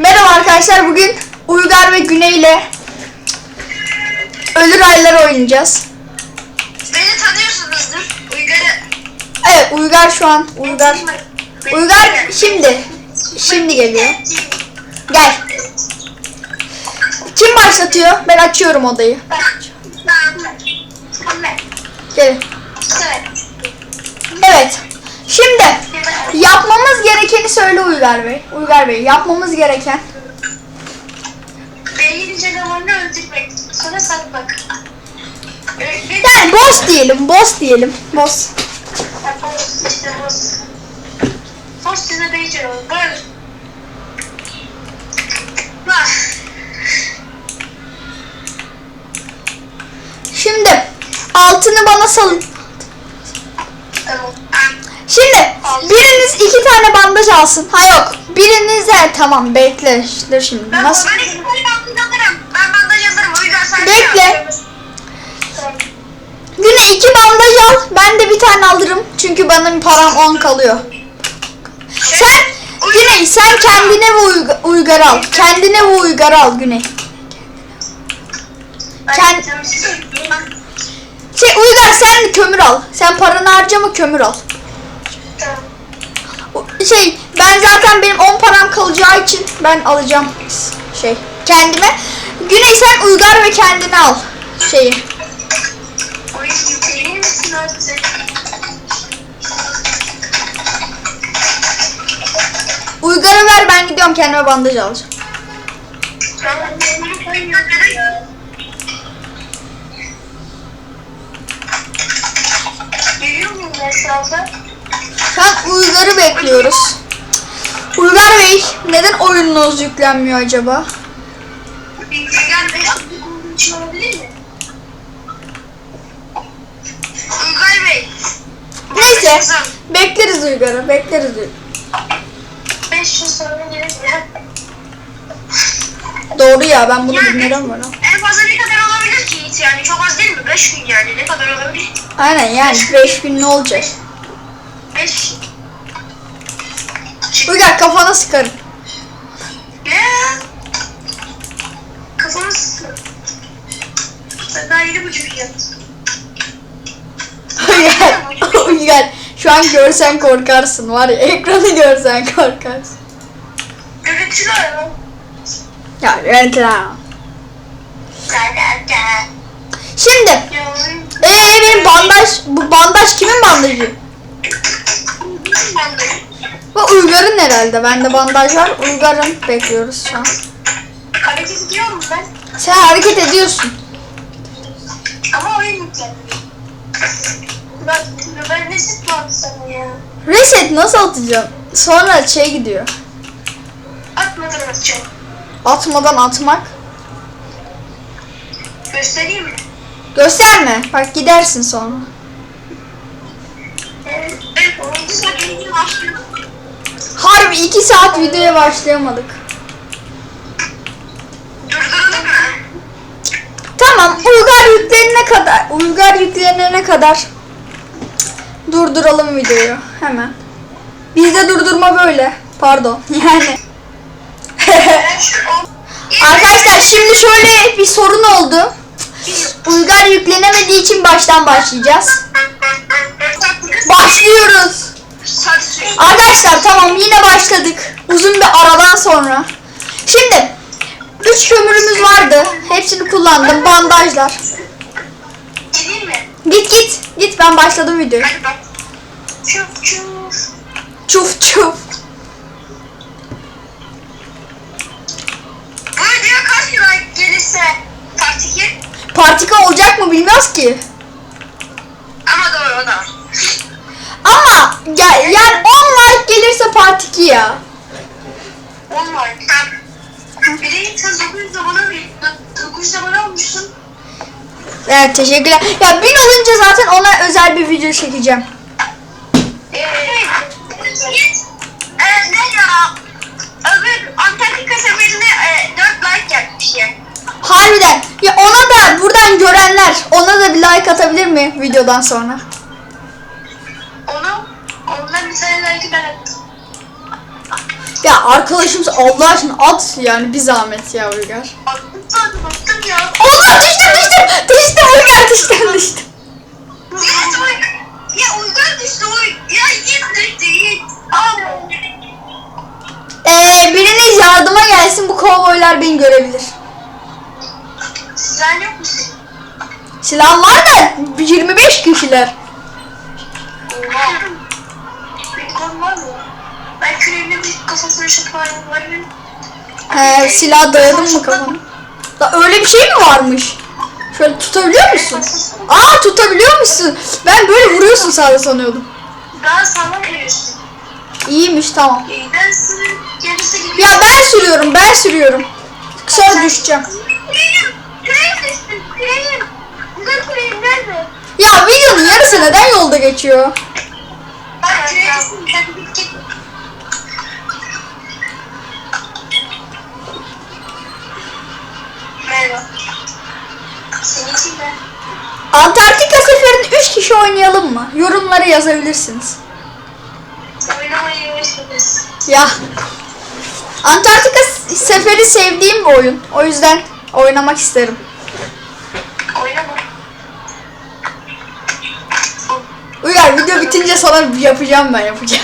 Merhaba arkadaşlar bugün Uygar ve Güney ile Ölür Aylar oynayacağız. Beni tanıyorsunuzdur. Uygar'ı... Evet Uygar şu an Uygar. Uygar şimdi şimdi geliyor. Gel. Kim başlatıyor? Ben açıyorum odayı. Gelin. Evet. Şimdi yapmamız gerekeni söyle Uygar Bey. Uygar Bey yapmamız gereken. Belli bir canavarını öldürmek. Sonra satmak. Ee, Yani boss diyelim. Boss diyelim. Boss. Ha, boss, işte boss. Boss size olur. Böyle. Bak. Şimdi altını bana salın. Tamam. Şimdi biriniz iki tane bandaj alsın. Ha yok. Birinize tamam bekle. Dur şimdi. Ben Nasıl? ben iki tane bandaj alırım. Ben bandaj alırım. Uygar sen Bekle. şey. Güne iki bandaj al. Ben de bir tane alırım. Çünkü benim param 10 kalıyor. Sen Güney sen kendine ve uyga- uygar al. Kendine ve uygar al Güney. Kend-. Şey uygar sen de kömür al. Sen paranı harcama kömür al. Şey ben zaten benim 10 param kalacağı için ben alacağım şey kendime. Güney sen uygar ve kendine al şeyi. Uygar'ı ver ben gidiyorum kendime bandaj alacağım. Geliyor muyum hesabı? Şu an Uygar'ı bekliyoruz. Uygar Bey neden oyununuz yüklenmiyor acaba? Olduğu için olabilir mi? Uygar Bey. Neyse bekleriz Uygar'ı bekleriz Uygar'ı. 5 yıl sonra gelir? Doğru ya ben bunu bilmiyorum bana. En fazla ne kadar olabilir ki hiç yani çok az değil mi? 5 gün yani ne kadar olabilir? Aynen yani 5 gün ne olacak? 5 Uygar kafana sıkarım. Ne? Kafamı sıkıyor. Ben daha yedi buçuk yaptım. Uygar, Uygar şu an görsen korkarsın var ya ekranı görsen korkarsın. Görüntülü arama. Ya. Zaten. Şimdi Yavrum. ee, benim bandaj bu bandaj kimin bandajı? Ben. Bu Uygar'ın herhalde. Bende bandaj var. Uygar'ın bekliyoruz şu an. Hareket ediyorum ben. Sen hareket ediyorsun. Ama oyun. Bak ben ne sık vardı sana ya. Reset nasıl atacağım? Sonra şey gidiyor. Atmadan atacağım. Atmadan atmak. Göstereyim mi? Gösterme. Bak gidersin sonra. Oyuncu sakınca başlıyor. Harbi 2 saat videoya başlayamadık. Durduralım mı? Tamam Uygar yüklenene kadar Uygar yüklenene kadar durduralım videoyu hemen. Bizde durdurma böyle. Pardon. Yani. Arkadaşlar şimdi şöyle bir sorun oldu. Uygar yüklenemediği için baştan başlayacağız. Başlıyoruz. Arkadaşlar tamam yine başladık. Uzun bir aradan sonra. Şimdi 3 kömürümüz vardı. Hepsini kullandım. Bandajlar. Git git. Git ben başladım videoyu. Çuf çuf. Çuf çuf. Bu video kaç like gelirse part 2 Partika olacak mı bilmiyoruz ki. ama doğru o da. Ama gel yani 10 like gelirse part 2 ya. 10 like. De sen 900 abone 900 abone olmuşsun. Evet teşekkürler. Ya 1000 olunca zaten ona özel bir video çekeceğim. Eee Eee ne ya? Öbür Antarktika seferinde e, 4 like gelmiş ya. Harbiden. Ya ona da buradan görenler ona da bir like atabilir mi videodan sonra? Attım. Ya arkadaşım Allah aşkına at yani bir zahmet ya Uygar. Attım zaten attım ya. Allah düştüm düştüm. Düştüm Uygar düştüm düştüm. Ya, ya Uygar düştü Uy. Ya Yiğit düştü Yiğit. Al. Ee, biriniz yardıma gelsin bu kovboylar beni görebilir. Sen yok musun? Silah var da 25 kişiler. Oha. Var mı? Ben küreğimle bir kafasını var mı? He, silah dayadım mı kafana? Da öyle bir şey mi varmış? Şöyle tutabiliyor musun? Aa tutabiliyor musun? Ben böyle vuruyorsun sadece sanıyordum. Ben sana veriyorsun. İyiymiş tamam. Ben. Ya ben sürüyorum ben sürüyorum. Sonra düşeceğim. Ya videonun yarısı neden yolda geçiyor? Ben küreğim düştüm. Sen git git. Merhaba. Senin için de. Antarktika seferini 3 kişi oynayalım mı? Yorumlara yazabilirsiniz. Oynamayı. Ya. Antarktika seferi sevdiğim bir oyun. O yüzden oynamak isterim. Oynama. Bitince sana yapacağım ben yapacağım.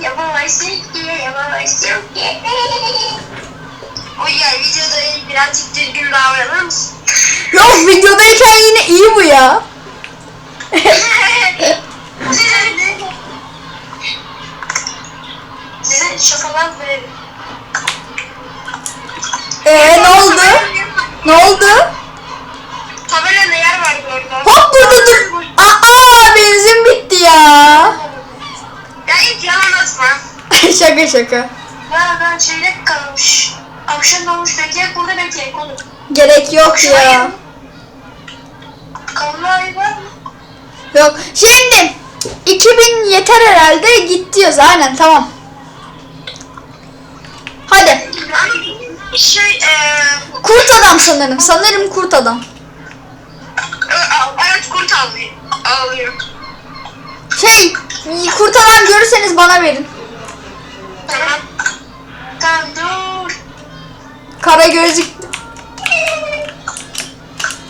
Yapamayız ki, yapamayız ki. O ya videoda birazcık düzgün davranır mısın? Yok videodayken yine iyi bu ya. Size şakalar verelim. Ee ne oldu? Ne oldu? Tabelada yer var orada. Hop burada dur. Aa benzin ya. Ya ilk yalan atma. şaka şaka. Ya ben şeyde kalmış. Akşam olmuş bekleyek burada bekleyek oğlum. Gerek yok ya. Kanlı ayı var mı? Yok. Şimdi 2000 yeter herhalde git diyoruz aynen tamam. Hadi. Şey eee... Kurt adam sanırım. Sanırım kurt adam. Evet kurt ağlıyor. Ağlıyor. Şey kurt adam görürseniz bana verin. Tamam. Tamam dur. Kara gözlük.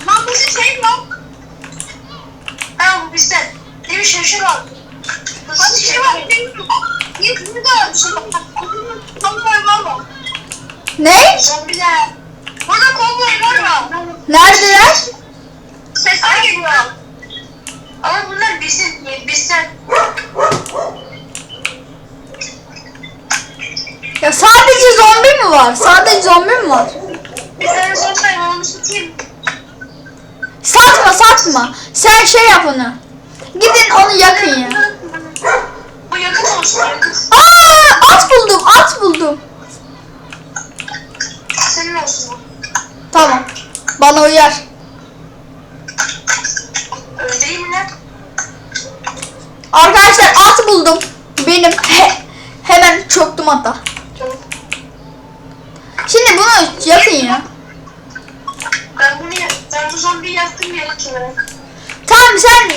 Lan bu şey lan. Ha bu bizden. Ne bir şaşır var. Nasıl şey var? Niye kızı da şey var? Mı? Ne? Zombiler. Burada kovboy var mı? Neredeler? Sesler geliyor. Ama bunlar bizim, bizden. Ya sadece zombi mi var? Sadece zombi mi var? Bizden zombiler onu satayım. Satma satma. Sen şey yap onu. Gidin onu yakın ya. Bu yakıt olsun yakıt. Aa at buldum at buldum. Senin olsun. Tamam. Bana uyar. Öldüreyim mi lan? Arkadaşlar at buldum. Benim. He, hemen çöktüm hatta. Şimdi bunu yakın ya. Ben bunu ben bu zombiyi yaktım yakıt olarak. Tamam sen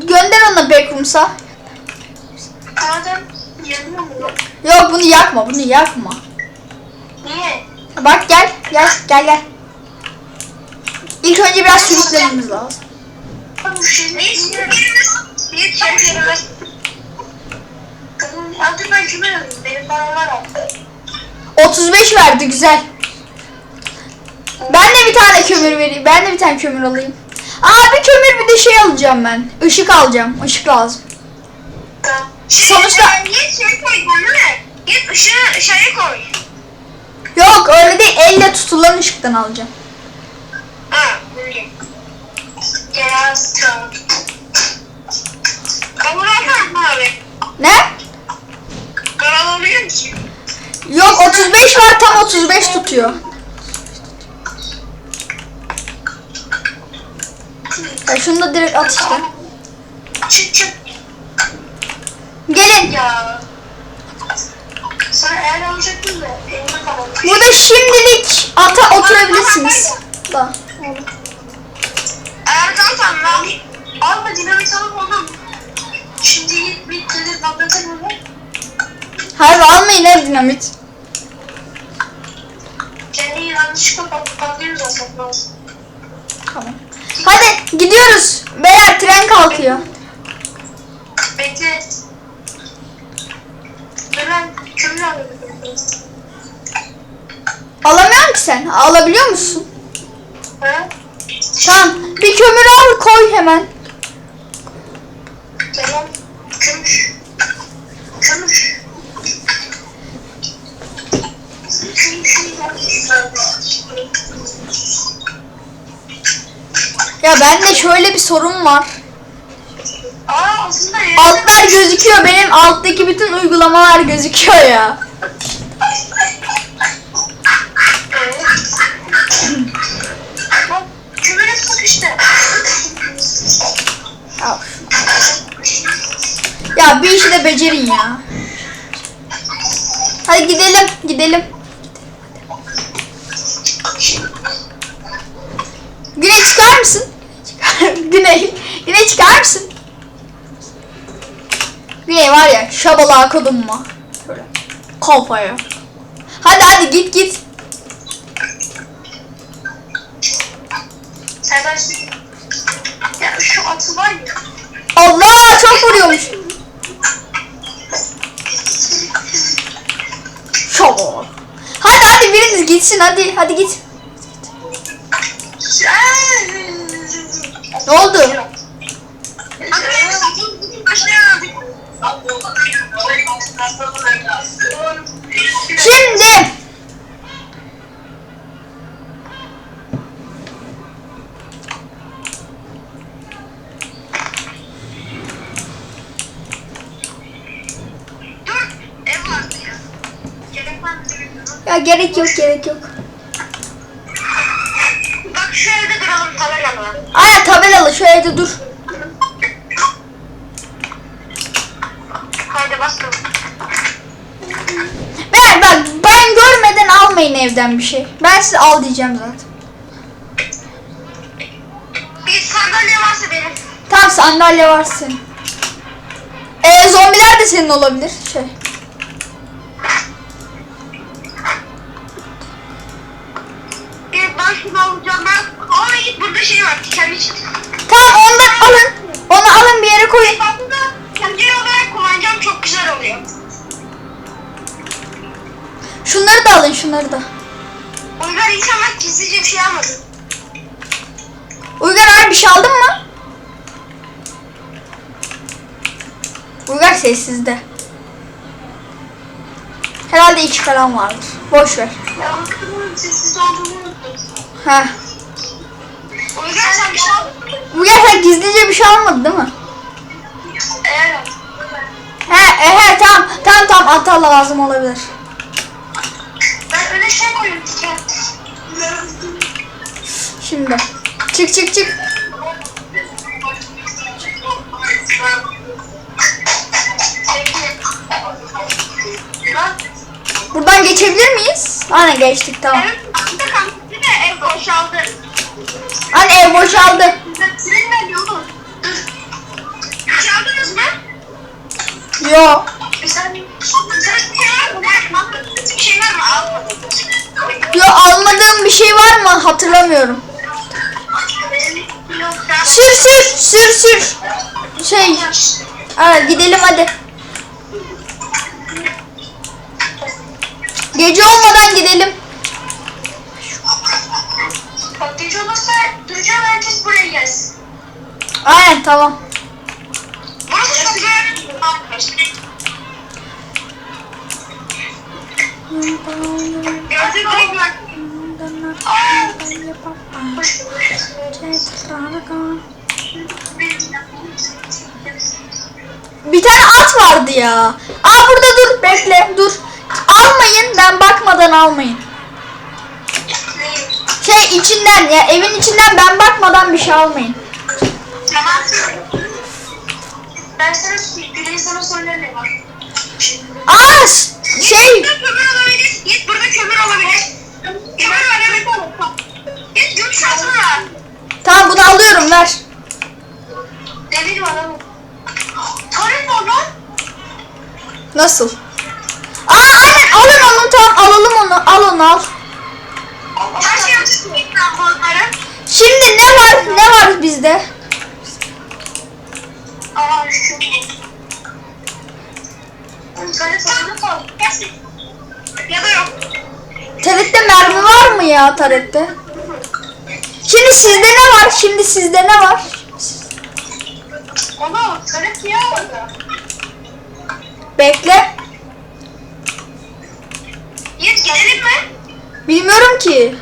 gönder onu backroom'sa. Madem yanıyor mu? Yok bunu yakma bunu yakma. Niye? Bak gel gel gel gel. İlk önce biraz sürüklememiz lazım. Şey ne istiyoruz? Bir çekiyoruz. Tamam, hadi ben kime alayım? Benim paralar al. 35 verdi güzel. Ben de bir tane kömür vereyim. Ben de bir tane kömür alayım. Aa bir kömür bir de şey alacağım ben. Işık alacağım. Işık lazım. Tamam. Sonuçta- Git şey koy bana ne? Git ışığı şeye koy. Yok öyle değil. Elle tutulan ışıktan alacağım. Ha, böyle. Biraz tamam. Kabul abi? Ne? Alıyor musun? Yok 35 var tam 35 tutuyor. Ya şunu da direkt at işte. Çık çık. Gelin. Ya. Sana eğer alacaktın da elime. Burada şimdilik ata oturabilirsiniz. Da. Kalkan lan. Alma dinamit alıp oğlum. Şimdi git bir kredit patlatalım mı? Hayır almayın ev dinamit. Kendi yanlışlıkla pat- patlıyoruz aslında. Tamam. Hadi gidiyoruz. Beyler tren kalkıyor. Bekle. Lan kömür alıyorum. Alamıyorum ki sen. Alabiliyor musun? Ha? Tamam. Bir kömür al koy hemen. Tamam. Kömür. Kömür. Ya bende şöyle bir sorun var. Aa Altlar gözüküyor. Benim alttaki bütün uygulamalar gözüküyor ya. Becerin ya. Hadi gidelim, gidelim. Güney çıkar mısın? Güney, Güney çıkar mısın? Güney var ya şabalığa kodum mu? Şöyle kafaya. Hadi hadi git git. Serdar ya şu atı var ya. Allah çok vuruyormuş. Şabalık. Hadi hadi biriniz gitsin hadi hadi git. Ne oldu? Şimdi. Dur, ev vardı ya. Gerek var mı bilmiyorum. Ya gerek yok gerek yok. Bak şu evde duralım tabelalı. Aya tabelalı şu evde dur. Haydi basalım. Ben bak ben görmeden almayın evden bir şey. Ben size al diyeceğim zaten. Bir sandalye varsa benim. Tamam sandalye var senin. Ee, zombiler de senin olabilir. Şey. Ben. Git burada şey var dikenli çit. Tamam ondan alın. Onu alın bir yere koyun. Bunu pencere olarak kullanacağım çok güzel oluyor. Şunları da alın şunları da. Uygar insanlar gizlice bir şey almadı. Uygar abi bir şey aldın mı? Uygar sessizde. Herhalde iki falan vardır. Boş ver. Ya bakın sessiz olduğunu Heh. Uygar sen bir şey aldın mı? Uygar sen gizlice bir şey almadın değil mi? Evet. He, e, he tamam. Tamam tamam ata lazım olabilir. Ben öyle şey diken. Şimdi. Çık çık çık. Buradan geçebilir miyiz? Aynen geçtik tamam. Evet, ev boşaldı. Hani ev boşaldı. Senin nerede oğlum? Dur. Çaldınız mı? Yo. Sen, sen bir şey şey. Yo almadığım bir şey var mı? Hatırlamıyorum. Sür sür sür sür. Şey. Evet gidelim hadi. Gece olmadan gidelim. Bak gece olursa duracağım herkes buraya gelsin. Aynen tamam. Burası çok güzel. Gördün mü? Bir tane at vardı ya. Aa burada dur bekle dur. Almayın ben bakmadan almayın. Şey içinden ya evin içinden ben bakmadan bir şey almayın. Tamam. Ben sana Gül'ün sana soruları ne var? Aa şey Burada kömür olabilir. Git burada kömür olabilir. Kömür olabilir. Git gümüş altın var. tamam bunu alıyorum ver. Demir var ama. Tarım var lan. Nasıl? onu al. Her şey ben bunları. Şimdi ne var? Ne var bizde? Aa yok. Tarette mermi var mı ya tarette? Şimdi sizde ne var? Şimdi sizde ne var? Onu sarıp ya orada. Bekle. Yiğit gidelim mi? Bilmiyorum ki.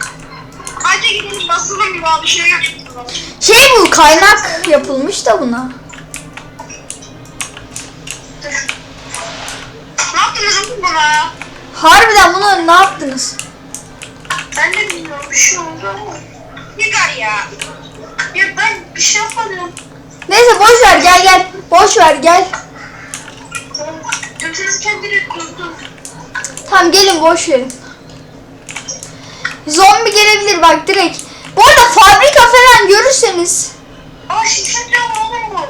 Hadi gidelim basalım gibi abi şey. Şey bu kaynak yapılmış da buna. Ne yaptınız oğlum buna? Harbiden bunu ne yaptınız? Ben de bilmiyorum bir şey oldu ama. Yeter ya. Ya ben bir şey yapmadım. Neyse boş ver gel gel. Boş ver gel. Götünüz kendini kurdu. Tamam gelin boş verin. Zombi gelebilir bak direkt. Bu arada fabrika falan görürseniz. Aa şimşek ya oğlum bu.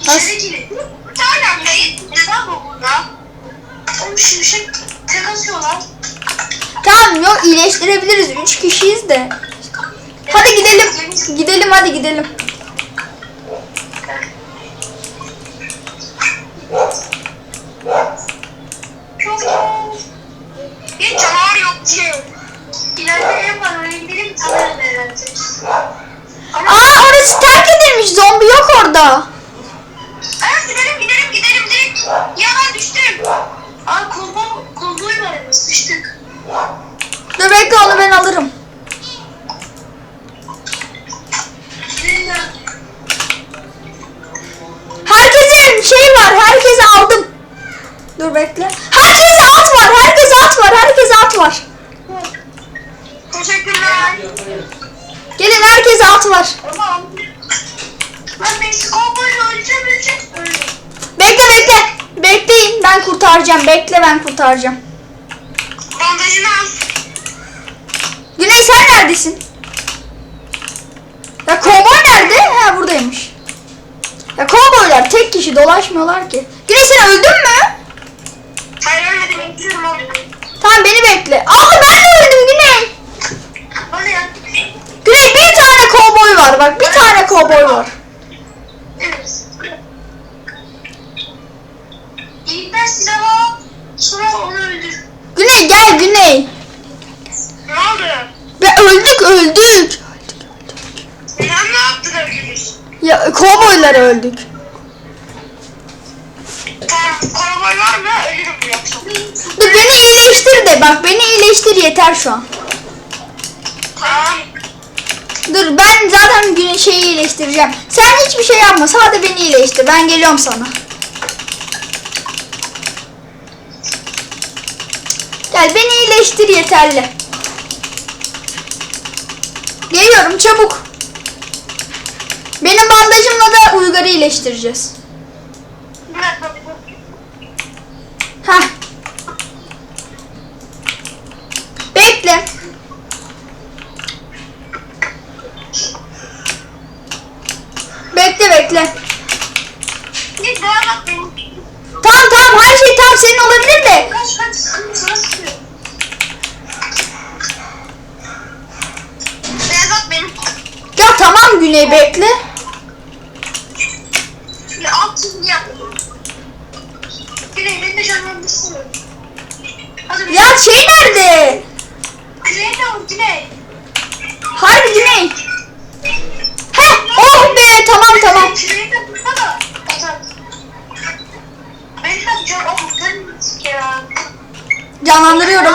İçeri girin. Bir tane kayıt. Neden bu burada? Oğlum şimşek tek atıyorlar. Tamam yok iyileştirebiliriz. Üç kişiyiz de. Hadi gidelim. Gidelim hadi gidelim. Çok Bir canavar yok diye. Oraya gidelim herhalde. Ama Aa orası terk edilmiş. Zombi yok orada. Evet gidelim gidelim gidelim direkt. Ya ben düştüm. Aa kolbo, kolboy var ya sıçtık. Dur bekle onu ben alırım. Herkesin şey var. Herkese aldım. Dur bekle. Herkese at var. Herkese at var. Herkese at var. Teşekkürler. Gelin herkese at var. Tamam. Ben Meksiko kolboyla öleceğim öleceğim. Öldüm. Bekle bekle. Bekleyin ben kurtaracağım. Bekle ben kurtaracağım. Bandajını al. Güney sen neredesin? Ya kovboy nerede? Ha buradaymış. Ya kovboylar tek kişi dolaşmıyorlar ki. Güney sen öldün mü? Hayır ölmedim bekliyorum abi. Tamam beni bekle. Aa ben de öldüm Güney. Bana ya. Güney bir tane kovboy var bak bir tane kovboy var. Evet. İlkten silahı al. Sonra onu öldür. Güney gel Güney. Ne oldu? Ve öldük öldük. Sen ne yaptın öldürür? Ya kovboylar öldük. Tamam. Var mı? Ölürüm yoksa. Dur beni iyileştir de bak beni iyileştir yeter şu an. Tamam. Dur ben zaten gün şeyi iyileştireceğim. Sen hiçbir şey yapma sadece beni iyileştir ben geliyorum sana. Gel beni iyileştir yeterli. Geliyorum çabuk. Benim bandajımla da Uygar'ı iyileştireceğiz. Bekle. Bekle bekle. Git devam et benim. Tamam tamam her şey tam senin olabilir de. Kaç kaç sıkıntı sana sıkıyor. Beyazat benim. Ya tamam Güney bekle. Ya altın yap. Güney beni de canlandırsın. Hadi bir Ya şey nerede? Güney ne oldu Güney? Harbi Güney. Heh oh be tamam tamam. Küreği de burada da. Atar. Beni de can oğlum sen ya. Canlandırıyorum.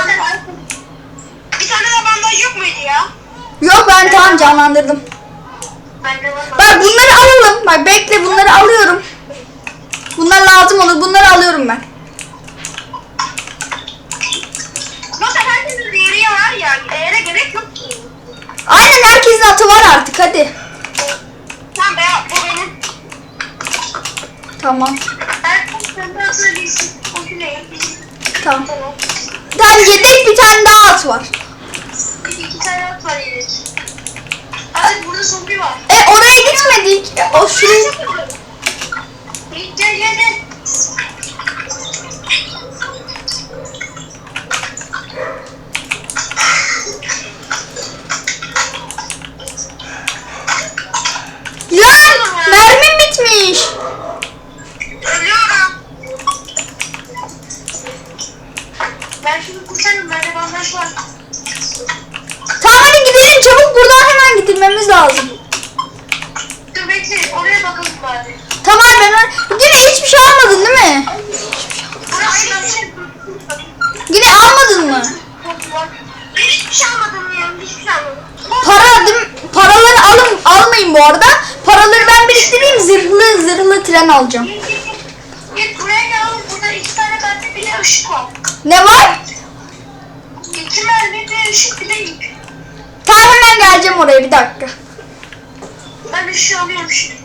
Bir tane de bandaj yok muydu ya? Yok ben tamam canlandırdım. Bak bunları alalım. Bak bekle bunları alıyorum. Bunlar lazım olur. Bunları alıyorum ben. Zaten herkesin değeri var ya. Değere gerek yok ki. Aynen herkesin atı var artık hadi. Tamam be bu benim. Tamam. Herkes kendi atına bilsin. O Güney. Tamam. Tamam. Tamam yedek bir tane daha at var. İki tane at var yedek. Hadi burada zombi var. E oraya gitmedik. E, o şuraya... Gel gel gel. getirmemiz lazım. Dur bekle oraya bakalım bari. Tamam ben Yine hiçbir şey almadın değil mi? Burası Yine almadın mı? Ben hiçbir şey almadım ya. Hiçbir şey almadım. Para değil mi? Paraları alın almayın bu arada. Paraları ben biriktireyim zırhlı zırhlı tren alacağım. Git, buraya gel. Burada iki tane bende bir de ışık var. Ne var? İki mermi bir ışık bir de ip. Tamam hemen geleceğim oraya bir dakika. Ben ışığı alıyorum şimdi.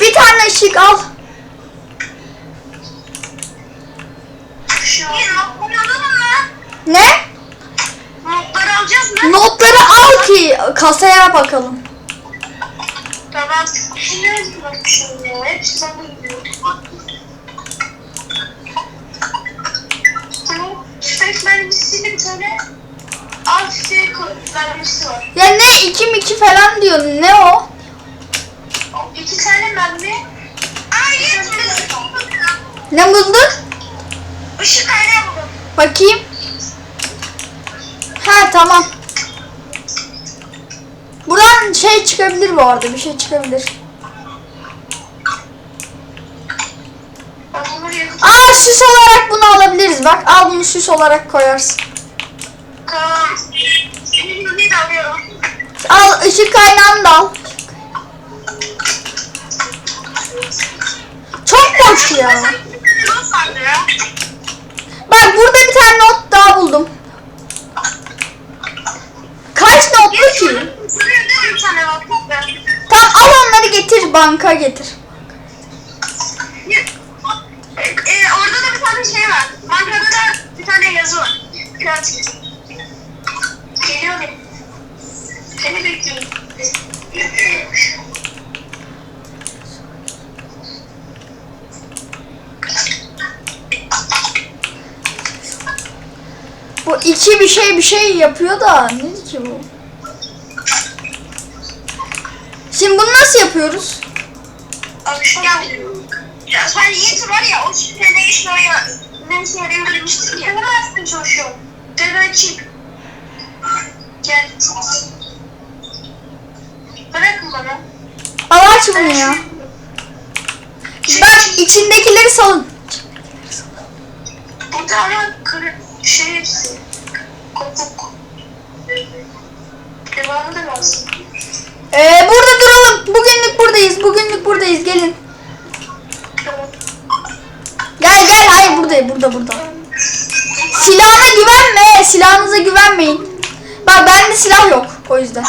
Bir tane ışık al. Işığı? Ne? Notları alacağız mı? Notları al ki kasaya bakalım. Tamam. Şimdi ne bakmışım ya? Hepsi. Ya ne iki mi iki falan diyor. Ne o? İki tane mermi. Ay Ne buldun? Işık kaynağı buldum. Bakayım. Ha tamam. Buradan şey çıkabilir bu arada. Bir şey çıkabilir. Aa süs olarak bunu alabiliriz. Bak al bunu süs olarak koyarsın. Al ışık kaynağını da al. Çok boş ya. Bak burada bir tane not daha buldum. Kaç notlu ki? Evde bir tane var. Ben. Tamam al onları getir banka getir. Ee, orada da bir tane şey var. Bankada da bir tane yazı var. Kreatif. Geliyorum. Seni bekliyorum. Bu iki bir şey bir şey yapıyor da ne ki bu? Şimdi bunu nasıl yapıyoruz? Akşam ya, ya sen Yiğit var ya o sene işte o ya ben seni öldürmüştüm ya. Ne yapmaya çalışıyorum? Ben açayım. Gel. Bırakın bana. Al aç bunu ya. Bak içindekileri salın. Burada ama kırık şey hepsi. Kopuk. Devamı da lazım. Ee, burada duralım. Bugünlük buradayız. Bugünlük buradayız. Gelin. Gel gel. Hayır buradayım. Burada burada. Silahına güvenme. Silahınıza güvenmeyin. Bak bende silah yok. O yüzden.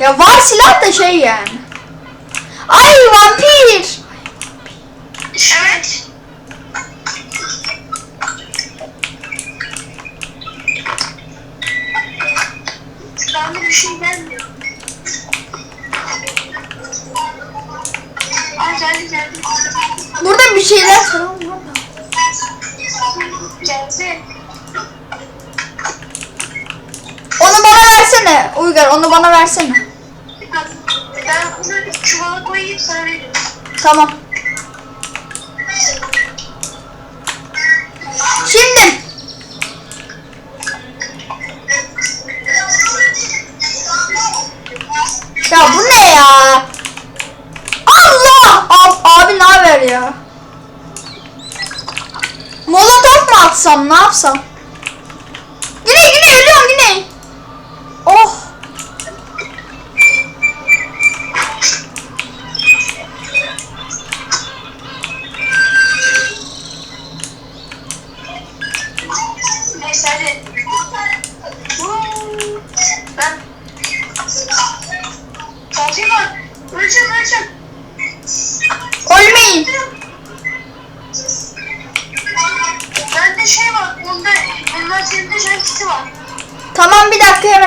Ya var silah da şey yani. Ay vampir. Evet. Bende bir şey gelmiyor. Ay geldi geldi. Burada bir şeyler falan var. Geldi. Onu bana versene. Uygar onu bana versene. Ben bunu çuvala koyayım sana veririm. Tamam. Şimdi atsam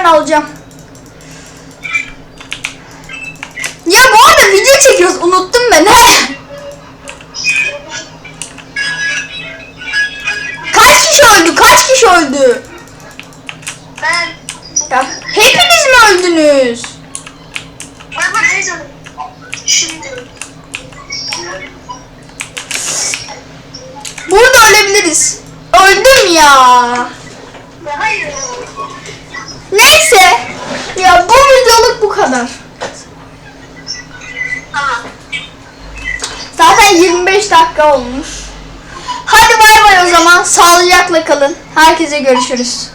alacağım. Ya bu arada video çekiyoruz unuttum ben. Kaç kişi öldü? Kaç kişi öldü? Ben... Ya hepiniz mi öldünüz? Ben? Şimdi. Burada ölebiliriz. Öldüm ya. Neyse. Ya bu videoluk bu kadar. Zaten 25 dakika olmuş. Hadi bay bay o zaman. Sağlıcakla kalın. Herkese görüşürüz.